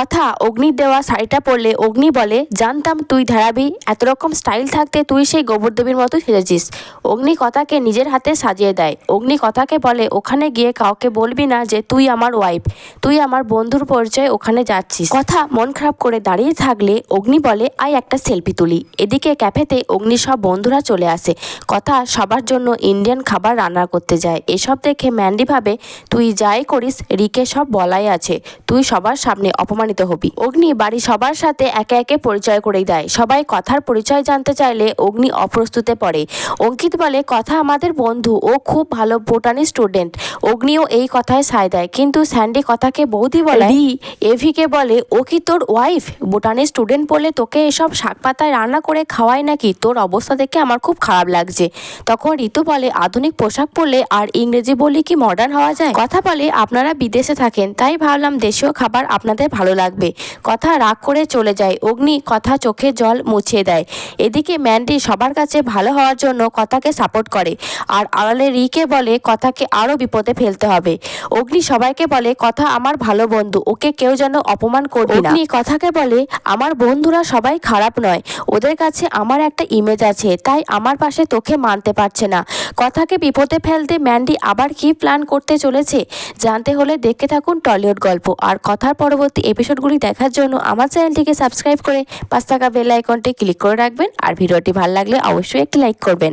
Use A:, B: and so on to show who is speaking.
A: কথা অগ্নির দেওয়া শাড়িটা পরলে অগ্নি বলে, জানতাম তুই ধারাবি, এত রকম স্টাইল থাকতে তুই সেই গোবরদেবীর মতো সেজেছিস। অগ্নি কথাকে নিজের হাতে সাজিয়ে দেয়। অগ্নি কথাকে বলে, ওখানে গিয়ে কাউকে বলবি না যে তুই আমার ওয়াইফ তুই আমার বন্ধুর পরিচয়ে ওখানে যাচ্ছিস। কথা মন খারাপ করে দাঁড়িয়ে থাকলে অগ্নি বলে আই একটা সেলফি তুলি। এদিকে ক্যাফেতে অগ্নি সব বন্ধুরা চলে আসে। কথা সবার জন্য ইন্ডিয়ান খাবার রান্না করতে যায়। এসব দেখে ম্যান্ডি ভাবে, তুই যাই করিস, রিকে সব বলাই আছে। তুই সবার সামনে অপমানিত হবি। অগ্নি বাড়ি সবার সাথে একে একে পরিচয় করেই দেয়। সবাই কথার পরিচয় জানতে চাইলে অগ্নি অপ্রস্তুতে পড়ে। অঙ্কিত বলে, কথা আমাদের বন্ধু, ও খুব ভালো বোটানি স্টুডেন্ট। অগ্নিও এই কথায় সায় দেয়। কিন্তু স্যান্ডি কথাকে বৌদি বলে রি এভিকে বলে ও কি তোর ওয়াইফ বোটানি স্টুডেন্ট বলে তোকে এসব শাক পাতায় রান্না করে খাওয়ায় নাকি? তোর অবস্থা দেখে আমার খুব খারাপ লাগছে। তখন ঋতু বলে আধুনিক পোশাক পরলে আর ইংরেজি বললে কি মডার্ন হওয়া যায়? কথা বলে আপনারা বিদেশে থাকেন তাই ভাবলাম দেশীয় খাবার আপনাদের ভালো লাগবে। কথা রাগ করে চলে যায়। অগ্নি কথা চোখে জল মুছিয়ে দেয়। এদিকে ম্যান্ডি সবার কাছে ভালো হওয়ার জন্য কথাকে সাপোর্ট করে। আর আড়ালে রিকে বলে কথাকে আরও বিপদে ফেলতে হবে। অগ্নি সবাইকে বলে, কথা আমার ভালো বন্ধু, ওকে কেউ যেন অপমান করবে না। অগ্নি কথাকে বলে, আমার বন্ধুরা সবাই খারাপ নয়, ওদের কাছে আমার একটা ইমেজ আছে, তাই আমার পাশে তোকে মানতে পারছে না। কথাকে বিপদে ফেলতে ম্যান্ডি আবার কি প্ল্যান করতে চলেছে? জানতে হলে দেখতে থাকুন টলিউড গল্প। আর কথার পরবর্তী এপিসোডগুলি দেখার জন্য আমার চ্যানেলটিকে সাবস্ক্রাইব করে পাঁচ টাকা বেল আইকনটি ক্লিক করে রাখবেন। আর ভিডিওটি ভালো লাগলে অবশ্যই একটি লাইক করবেন।